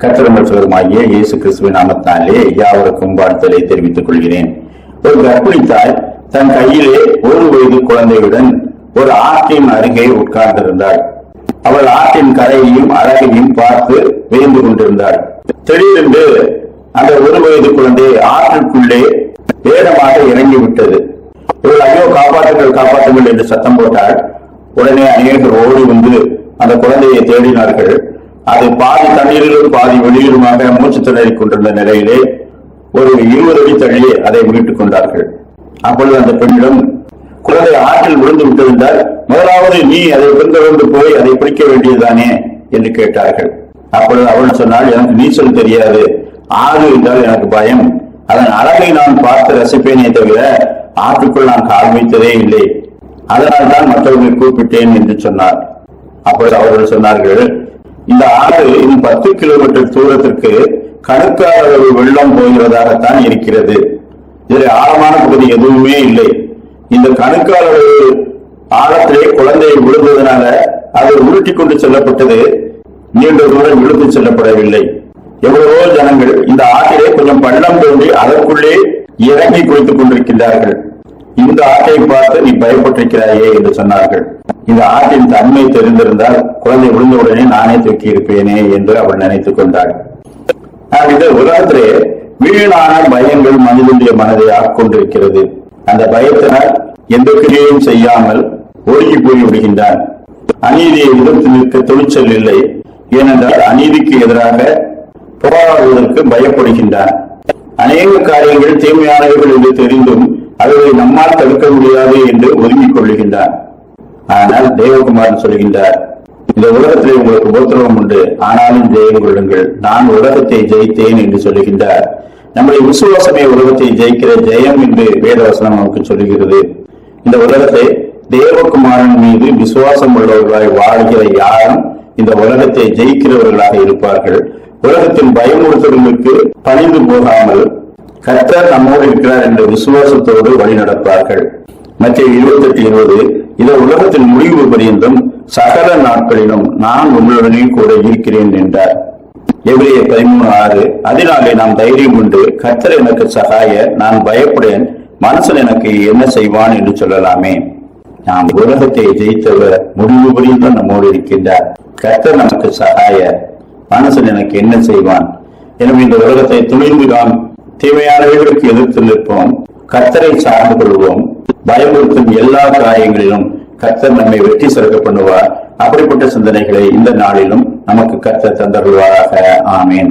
கத்திரமற்றவருமாகிய இயேசு கிறிஸ்துவின் நாமத்தாலே யாவருக்கும் வாழ்த்தலை தெரிவித்துக் கொள்கிறேன். ஒரு கர்ப்பிணி தாய் தன் கையிலே ஒரு வயது குழந்தையுடன் ஒரு ஆற்றின் அருகே உட்கார்ந்திருந்தாள். அவள் ஆற்றின் கரையையும் அழகையும் பார்த்து வியந்து கொண்டிருந்தாள். திடீரென்று அந்த ஒரு வயது குழந்தை ஆற்றிற்குள்ளே வேகமாக இறங்கிவிட்டது. இவள் ஐயோ காப்பாற்றுங்கள் காப்பாற்றுங்கள் என்று சத்தம் போட்டாள். உடனே அநேகர் ஓடி வந்து அந்த குழந்தையை தேடினார்கள். அது பாதி தண்ணீரிலும் பாதி வெளியிலுமாக மூச்சு திணறிக் கொண்டிருந்த நிலையிலே ஒரு இருபது அடி தள்ளி அதை மீட்டுக் கொண்டார்கள். அப்பொழுது அந்த பெண்ணிடம் குழந்தை ஆற்றில் விழுந்து விட்டிருந்தால் முதலாவது நீ அதை பின்தொடர்ந்து போய் அதை பிடிக்க வேண்டியதுதானே என்று கேட்டார்கள். அப்பொழுது அவள் சொன்னால் எனக்கு நீச்சல் தெரியாது. ஆறு என்றால் எனக்கு பயம். அதன் அழகை நான் பார்த்து ரசிப்பேனே தவிர ஆற்றுக்குள் நான் கால் வைத்ததே இல்லை. அதனால் தான் மற்றவர்களை கூப்பிட்டேன் என்று சொன்னார். அப்பொழுது அவர்கள் சொன்னார்கள் இந்த ஆறு இன்னும் பத்து கிலோமீட்டர் தூரத்திற்கு கணுக்கால் ஒரு வெள்ளம் போகிறதாகத்தான் இருக்கிறது. இதில் ஆழமான பகுதி எதுவுமே இல்லை. இந்த கணக்கால ஆழத்திலே குழந்தை விழுந்ததுனால அது உருட்டி கொண்டு செல்லப்பட்டது. நீண்ட தூரம் இழுத்து செல்லப்படவில்லை. எவ்வளவோ ஜனங்கள் இந்த ஆற்றிலே கொஞ்சம் பள்ளம் தோண்டி அதற்குள்ளே இறங்கி குளித்துக் கொண்டிருக்கின்றார்கள். இந்த ஆட்டை பார்த்து நீ பயப்பட்டிருக்கிறாயே என்று சொன்னார்கள். இந்த ஆட்டின் தன்மை தெரிந்திருந்தால் குழந்தை விழுந்தவுடனே நானே தூக்கி இருப்பேனே என்று அவள் நினைத்துக் கொண்டாள். ஆனால் இந்த உலகத்திலே வீணான பயங்கள் மனிதனுடைய மனதை ஆட்கொண்டிருக்கிறது. அந்த பயத்தினால் எந்த கிரியையும் செய்யாமல் ஒடுங்கி போய் விடுகின்றான். அநீதியை எதிர்த்து நிற்க துணிச்சல் இல்லை. ஏனென்றால் அநீதிக்கு எதிராக போராடுவதற்கு பயப்படுகின்றான். அநேக காரியங்கள் தீமையானவர்கள் என்று தெரிந்தும் அதை நம்மால் தடுக்க முடியாது என்று ஒதுங்கிக் கொள்ளுகின்றார். ஆனால் தேவகுமாரன் சொல்கின்றார் இந்த உலகத்திலே உங்களுக்கு உபத்திரவம் உண்டு. ஆனாலும் ஜெயம் கொள்ளுங்கள். நான் உலகத்தை ஜெயித்தேன் என்று சொல்லுகின்றார். நம்முடைய விசுவாசமே உலகத்தை ஜெயிக்கிற ஜெயம் என்று வேதவசனம் நமக்கு சொல்லுகிறது. இந்த உலகத்தை தேவகுமாரன் மீது விசுவாசம் உள்ளவர்களாய் வாழ்கிற யாரும் இந்த உலகத்தை ஜெயிக்கிறவர்களாக இருப்பார்கள். உலகத்தின் பயமுறுத்தல்களுக்கு பணிந்து போகாமல் கர்த்தர் நம்மோடு இருக்கிறார் என்ற விசுவாசத்தோடு வழி நடப்பார்கள் மற்ற இருபத்தி எட்டு இருபது இது உலகத்தின் முடிவு பரியந்தும் சகல நாட்களிலும் நான் உங்களுடனே கூட இருக்கிறேன் என்றார். எவ்வளைய பதிமூணு ஆறு அதனாலே நாம் தைரியம் உண்டு கர்த்தர் எனக்கு சகாய நான் பயப்படேன் மனுஷன் எனக்கு என்ன செய்வான் என்று சொல்லலாமே. நாம் உலகத்தை ஜெயித்தவர் முடிவு பரியந்தும் நம்மோடு இருக்கின்றார். கர்த்தர் நமக்கு சகாய மனுஷன் எனக்கு என்ன செய்வான்? எனவே இந்த உலகத்தை துணிந்து நாம் தீமையானவர்களுக்கு எதிர்த்து நிற்போம். கர்த்தரை சார்ந்து கொள்வோம். பயமுறுத்தும் எல்லா காரியங்களிலும் கர்த்தர் நம்மை வெற்றி சிறக்க பண்ணுவார். அப்படிப்பட்ட சிந்தனைகளை இந்த நாளிலும் நமக்கு கத்தர் தந்தருள்வாராக. ஆமேன்.